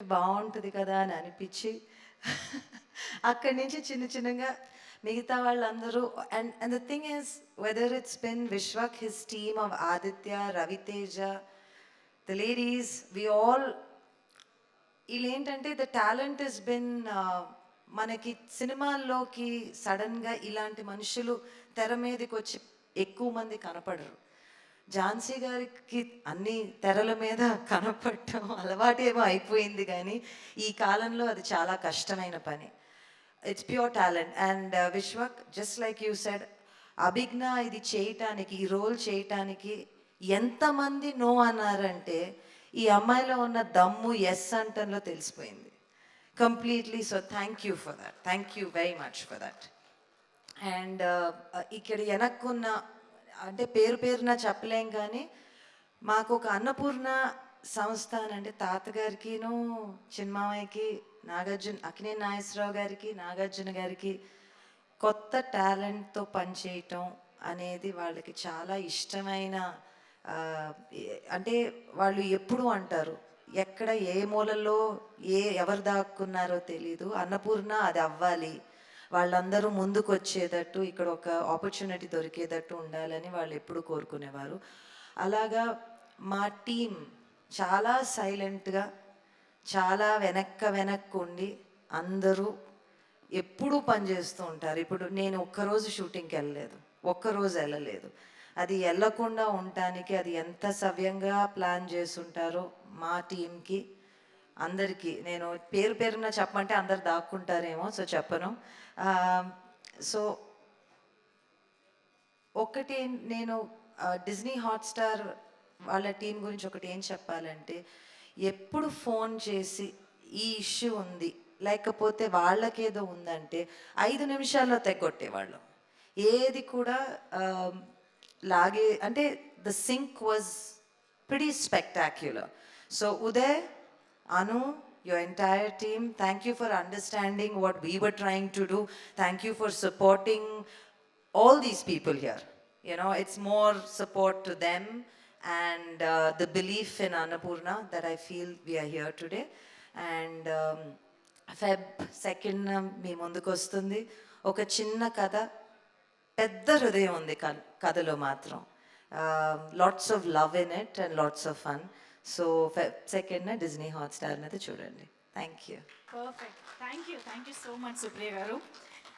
బాగుంటుంది కదా అని అనిపించి అక్కడి నుంచి చిన్న చిన్నగా మిగతా వాళ్ళందరూ and and the thing is whether it's been Vishwak his team of Aditya Raviteja the ladies we all వీళ్ళు ఏంటంటే ద టాలెంట్ ఇస్ బిన్ మనకి సినిమాల్లోకి సడన్గా ఇలాంటి మనుషులు తెర మీదకి వచ్చి ఎక్కువ మంది కనపడరు. ఝాన్సీ గారికి అన్ని తెరల మీద కనపడటం అలవాటేమో అయిపోయింది కానీ ఈ కాలంలో అది చాలా కష్టమైన పని. It's pure talent and Vishwak just like you said Abhigna ఇది చేయటానికి ఈ రోల్ చేయటానికి ఎంతమంది నో అన్నారంటే ఈ అమ్మాయిలో ఉన్న దమ్ము ఎస్ అంటంలో తెలిసిపోయింది. Completely so thank you for that thank you very much for that and ఇక్కడ వెనక్కున్న అంటే పేరు పేరున చెప్పలేం కానీ మాకు ఒక అన్నపూర్ణ సంస్థ అని అంటే తాతగారికిను చిన్మామయ్యకి నాగార్జున అక్కినే నాగేశ్వరరావు గారికి నాగార్జున గారికి కొత్త టాలెంట్తో పనిచేయటం అనేది వాళ్ళకి చాలా ఇష్టమైన అంటే వాళ్ళు ఎప్పుడు అంటారు ఎక్కడ ఏ మూలలో ఏ ఎవరు దాక్కున్నారో తెలీదు అన్నపూర్ణ అది అవ్వాలి వాళ్ళందరూ ముందుకు వచ్చేటట్టు ఇక్కడ ఒక ఆపర్చునిటీ దొరికేటట్టు ఉండాలని వాళ్ళు ఎప్పుడు కోరుకునేవారు. అలాగా మా టీం చాలా సైలెంట్గా చాలా వెనక్క వెనక్కుండి అందరూ ఎప్పుడూ పనిచేస్తూ ఉంటారు. ఇప్పుడు నేను ఒక్కరోజు షూటింగ్కి వెళ్ళలేదు ఒక్కరోజు వెళ్ళలేదు. అది వెళ్ళకుండా ఉండటానికి అది ఎంత సవ్యంగా ప్లాన్ చేసుంటారో మా టీంకి అందరికీ నేను పేరు పేరున చెప్పమంటే అందరు దాక్కుంటారేమో సో చెప్పను. సో ఒకటి నేను డిజ్నీ హాట్స్టార్ వాళ్ళ టీం గురించి ఒకటి ఏం చెప్పాలంటే ఎప్పుడు ఫోన్ చేసి ఈ ఇష్యూ ఉంది లేకపోతే వాళ్ళకేదో ఉందంటే ఐదు నిమిషాల్లో తెగొట్టేవాళ్ళం. ఏది కూడా లాగే అంటే the sync was pretty spectacular. So Uday Anu, your entire team, thank you for understanding what we were trying to do. Thank you for supporting all these people here. You know, it's more support to them and uh, the belief in Annapurna that I feel we are here today. And um, Feb second మీ ముందుకు వస్తుంది ఒక చిన్న కథ పెద్ద హృదయం ఉంది కన్- కథలో మాత్రం lots of love in it and lots of fun so second Disney Hotstar మీద చూడండి. Thank you perfect thank you thank you so much Supriya garu.